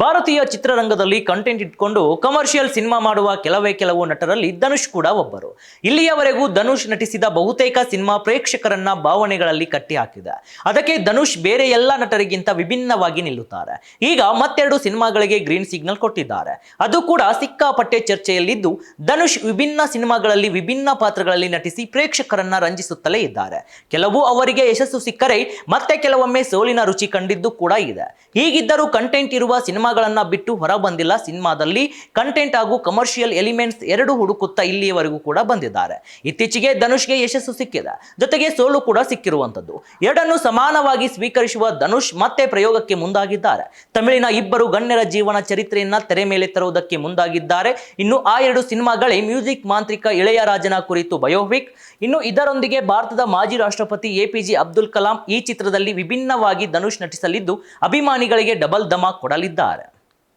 ಭಾರತೀಯ ಚಿತ್ರರಂಗದಲ್ಲಿ ಕಂಟೆಂಟ್ ಇಟ್ಕೊಂಡು ಕಮರ್ಷಿಯಲ್ ಸಿನಿಮಾ ಮಾಡುವ ಕೆಲವೇ ಕೆಲವು ನಟರಲ್ಲಿ ಧನುಷ್ ಕೂಡ ಒಬ್ಬರು. ಇಲ್ಲಿಯವರೆಗೂ ಧನುಷ್ ನಟಿಸಿದ ಬಹುತೇಕ ಸಿನಿಮಾ ಪ್ರೇಕ್ಷಕರನ್ನ ಭಾವನೆಗಳಲ್ಲಿ ಕಟ್ಟಿ ಹಾಕಿದೆ. ಅದಕ್ಕೆ ಧನುಷ್ ಬೇರೆ ಎಲ್ಲ ನಟರಿಗಿಂತ ವಿಭಿನ್ನವಾಗಿ ನಿಲ್ಲುತ್ತಾರೆ. ಈಗ ಮತ್ತೆರಡು ಸಿನಿಮಾಗಳಿಗೆ ಗ್ರೀನ್ ಸಿಗ್ನಲ್ ಕೊಟ್ಟಿದ್ದಾರೆ. ಅದು ಕೂಡ ಸಿಕ್ಕಾಪಟ್ಟೆ ಚರ್ಚೆಯಲ್ಲಿದ್ದು, ಧನುಷ್ ವಿಭಿನ್ನ ಸಿನಿಮಾಗಳಲ್ಲಿ ವಿಭಿನ್ನ ಪಾತ್ರಗಳಲ್ಲಿ ನಟಿಸಿ ಪ್ರೇಕ್ಷಕರನ್ನ ರಂಜಿಸುತ್ತಲೇ ಇದ್ದಾರೆ. ಕೆಲವು ಅವರಿಗೆ ಯಶಸ್ಸು ಸಿಕ್ಕರೆ ಮತ್ತೆ ಕೆಲವೊಮ್ಮೆ ಸೋಲಿನ ರುಚಿ ಕಂಡಿದ್ದು ಕೂಡ ಇದೆ. ಹೀಗಿದ್ದರೂ ಕಂಟೆಂಟ್ ಇರುವ ಸಿನಿಮಾಗಳನ್ನ ಬಿಟ್ಟು ಹೊರ ಬಂದಿಲ್ಲ ಸಿನಿಮಾದಲ್ಲಿ ಕಂಟೆಂಟ್ ಹಾಗೂ ಕಮರ್ಷಿಯಲ್ ಎಲಿಮೆಂಟ್ಸ್ ಎರಡು ಹುಡುಕುತ್ತಾ ಇಲ್ಲಿಯವರೆಗೂ ಕೂಡ ಬಂದಿದ್ದಾರೆ. ಇತ್ತೀಚೆಗೆ ಧನುಷ್ಗೆ ಯಶಸ್ಸು ಸಿಕ್ಕಿದೆ. ಜೊತೆಗೆ ಸೋಲು ಕೂಡ ಸಿಕ್ಕಿರುವಂತದ್ದು ಎರಡನ್ನು ಸಮಾನವಾಗಿ ಸ್ವೀಕರಿಸುವ ಧನುಷ್ ಮತ್ತೆ ಪ್ರಯೋಗಕ್ಕೆ ಮುಂದಾಗಿದ್ದಾರೆ. ತಮಿಳಿನ ಇಬ್ಬರು ಗಣ್ಯರ ಜೀವನ ಚರಿತ್ರೆಯನ್ನ ತೆರೆ ಮೇಲೆ ತರುವುದಕ್ಕೆ ಮುಂದಾಗಿದ್ದಾರೆ. ಇನ್ನು ಆ ಎರಡು ಸಿನಿಮಾಗಳೇ ಮ್ಯೂಸಿಕ್ ಮಾಂತ್ರಿಕ ಇಳೆಯರಾಜನ ಕುರಿತು ಬಯೋಪಿಕ್. ಇನ್ನು ಇದರೊಂದಿಗೆ ಭಾರತದ ಮಾಜಿ ರಾಷ್ಟ್ರಪತಿ ಎಪಿಜೆ ಅಬ್ದುಲ್ ಕಲಾಂ ಈ ಚಿತ್ರದಲ್ಲಿ ವಿಭಿನ್ನವಾಗಿ ಧನುಷ್ ನಟಿಸಲಿದ್ದು, ಅಭಿಮಾನಿಗಳಿಗೆ ಡಬಲ್ ದಮ ಕೊಡಲಿದ್ದಾರೆ.